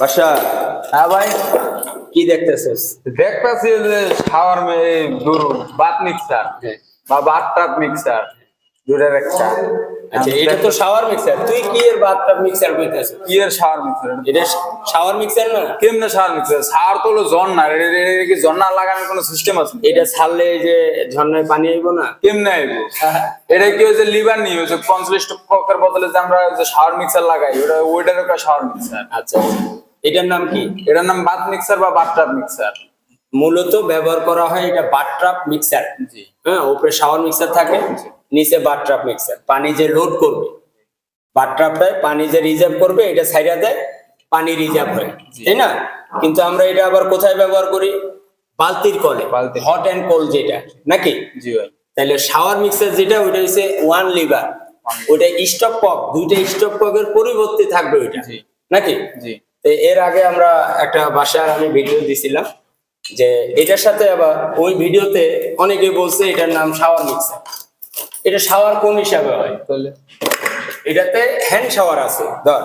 বাসা হ্যাঁ ভাই। কি দেখতেছিস? দেখতেছি যে শাওয়ার দূর বাত মিক্সার। বা বাত টাপ মিক্সার। একটা। আচ্ছা এটা তো শাওয়ার মিক্সার। তুই কি এর বাথটাব মিক্সার কইতাছিস? কি এর শাওয়ার মিক্সার? এটা শাওয়ার মিক্সার না? কেমনে শাওয়ার মিক্সার? শাওয়ার তো হলো এটা- এটা কি না লাগানোর কোনো সিস্টেম আছে? এটা ছাড়লে এই যে ঝর্ণায় পানি আইব না? কেমনে আইব? এটা কি হয়েছে লিভার নিয়ে হয়েছে পঞ্চল্লিশ বদলে যে আমরা যে শাওয়ার মিক্সার লাগাই ওটা ওইটার একটা শাওয়ার মিক্সার। আচ্ছা। এটার নাম কি? এটার নাম বাত মিক্সার বা বাত টাপ মিক্সার? মূলত ব্যবহার করা হয় এটা বাথট্রাপ মিক্সার। জি। হ্যাঁ উপরে শাওয়ার মিক্সার থাকে নিচে বাথট্রাপ মিক্সার। পানি যে লোড করবে বাথট্রাপটায় পানি যে রিজার্ভ করবে এটা সাইডা দেয় পানি রিজার্ভ হয়। তাই না? কিন্তু আমরা এটা আবার কোথায় ব্যবহার করি? বালতির কলে বালতি। হট অ্যান্ড কোল্ড যেটা নাকি? জি ভাই। তাহলে শাওয়ার মিক্সার যেটা ওইটা হচ্ছে ওয়ান লিভার ওইটা স্টপ কক দুইটা স্টপ ককের পরিবর্তে থাকবে ওইটা জি। নাকি? জি। তো এর আগে আমরা একটা বাসার আমি ভিডিও দিছিলাম যে এটার সাথে আবার ওই ভিডিওতে অনেকে বলছে এটার নাম শাওয়ার মিক্সার। এটা শাওয়ার কোন হিসাবে হয় এটাতে হ্যান্ড শাওয়ার আছে, ধর।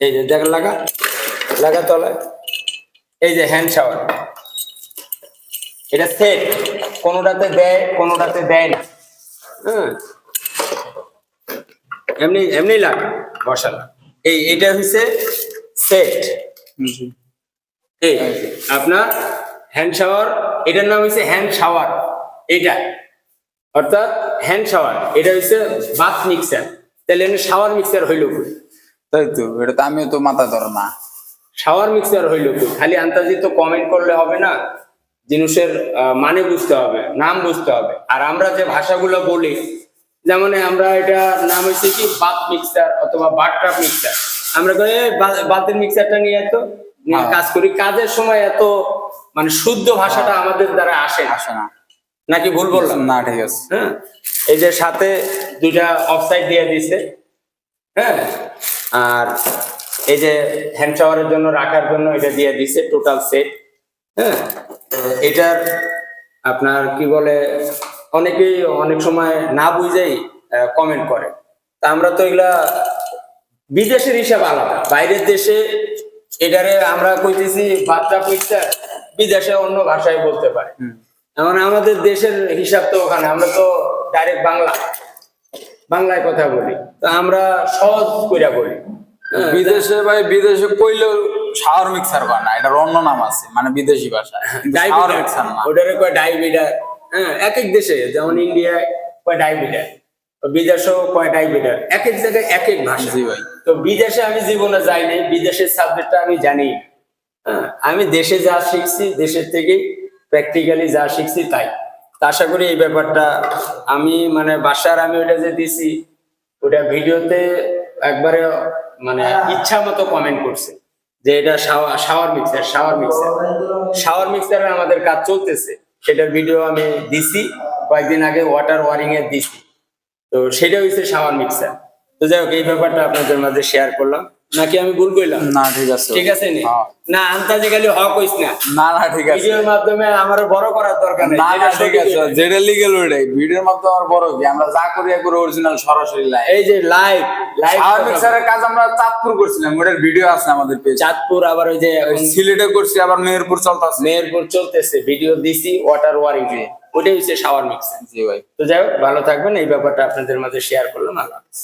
এই যে দেখ লাগা লাগা তলায়। এই যে হ্যান্ড শাওয়ার। এটা সেট, কোনোটাতে দেয় কোনোটাতে দেয় না। হ্যাঁ। এমনি এমনি লাগা বসালা এই, এটা হচ্ছে সেট এই আপনার হ্যান্ড শাওয়ার এটার নাম হচ্ছে হ্যান্ড শাওয়ার এটা। অর্থাৎ হ্যান্ড শাওয়ার এটা হচ্ছে বাথ মিক্সার তাহলে শাওয়ার মিক্সার হইল তাই তো এটা তো আমিও তো মাথা ধর না। শাওয়ার মিক্সার হইল খালি আন্তাজি তো কমেন্ট করলে হবে না জিনিসের মানে বুঝতে হবে নাম বুঝতে হবে। আর আমরা যে ভাষাগুলো বলি যেমন আমরা এটা নাম হচ্ছে কি? বাথ মিক্সার অথবা বাট্রাপ মিক্সার আমরা কই "এই, বা- বাতের মিক্সারটা নিয়ে এত হ্যাঁ। কাজ করি। কাজের সময় এত মানে শুদ্ধ ভাষাটা আমাদের দ্বারা আসে আসে না। নাকি ভুল বললাম? না ঠিক আছে। হ্যাঁ। এই যে সাথে দুইটা অফসাইড দিয়ে দিছে হ্যাঁ। আর এই যে হ্যান্ড শাওয়ারের জন্য রাখার জন্য এটা দিয়ে দিছে টোটাল সেট হ্যাঁ। এটার আপনার কি বলে অনেকেই অনেক সময় না বুঝেই কমেন্ট করে। তা আমরা তো এগুলা বিদেশের হিসাব আলাদা। বাইরের দেশে এটারে আমরা কইতেছি বাচ্চা পিকচার বিদেশে অন্য ভাষায় বলতে পারে। এমন আমাদের দেশের হিসাব তো ওখানে আমরা তো ডাইরেক্ট বাংলা বাংলায় কথা বলি। তো আমরা সহজ কইরা বলি। হ্যাঁ, বিদেশে ভাই বিদেশে কইলেও শাওয়ার মিক্সার বানা এটার অন্য নাম আছে মানে বিদেশি ভাষায় না। ওটারে কয় ডাইবিডার। হ্যাঁ এক এক দেশে যেমন ইন্ডিয়ায় কয় ডাইবিডার। বিদেশেও কয় ডাইবিডার এক এক জায়গায় এক এক ভাষা। ভাই। তো বিদেশে আমি জীবনে যাইনি বিদেশের সাবজেক্টটা আমি জানি। হ্যাঁ আমি দেশে যা শিখছি দেশের থেকেই প্র্যাকটিক্যালি যা শিখছি তাই। আশা করি এই ব্যাপারটা আমি মানে বাসার আমি ওটা যে দিছি ওটা ভিডিওতে একবারে মানে ইচ্ছা মতো কমেন্ট করছে। যে এটা shower mixer shower mixer shower মিক্সারে আমাদের কাজ চলতেছে। সেটার ভিডিও আমি দিছি কয়েকদিন আগে ওয়াটার ওয়ারিং এর দিছি। তো সেটা হচ্ছে শাওয়ার মিক্সার তো যাই হোক এই ব্যাপারটা আপনাদের মাঝে শেয়ার করলাম। নাকি আমি ভুল কইলাম? না ঠিক আছে। ঠিক আছে নি? হ্যাঁ। না আন্তাজে খালি হক হইস না। না না ঠিক আছে। ভিডিওর মাধ্যমে আমার বড় করার দরকার নেই। না না ঠিক আছে। যেটা লিগেল ওইটাই। ভিডিওর মাধ্যমে আমার বড় কি? আমরা যা করি একবার অরিজিনাল সরাসরি লাইভ এই যে লাইভ লাইভ শাওয়ার মিক্সারের কাজ আমরা চাঁদপুর করছিলাম। ওটার ভিডিও আছে আমাদের পেজ চাঁদপুর আবার ওই যে সিলেটে করছি আবার মেহেরপুর চলতেছে। মেহেরপুর চলতেছে। ভিডিও দিছি ওয়াটার ওয়ারিং ওটাই হচ্ছে শাওয়ার মিক্সার জি ভাই। তো যাই হোক ভালো থাকবেন। এই ব্যাপারটা আপনাদের মাঝে শেয়ার করলাম। আল্লাহ হাফেজ।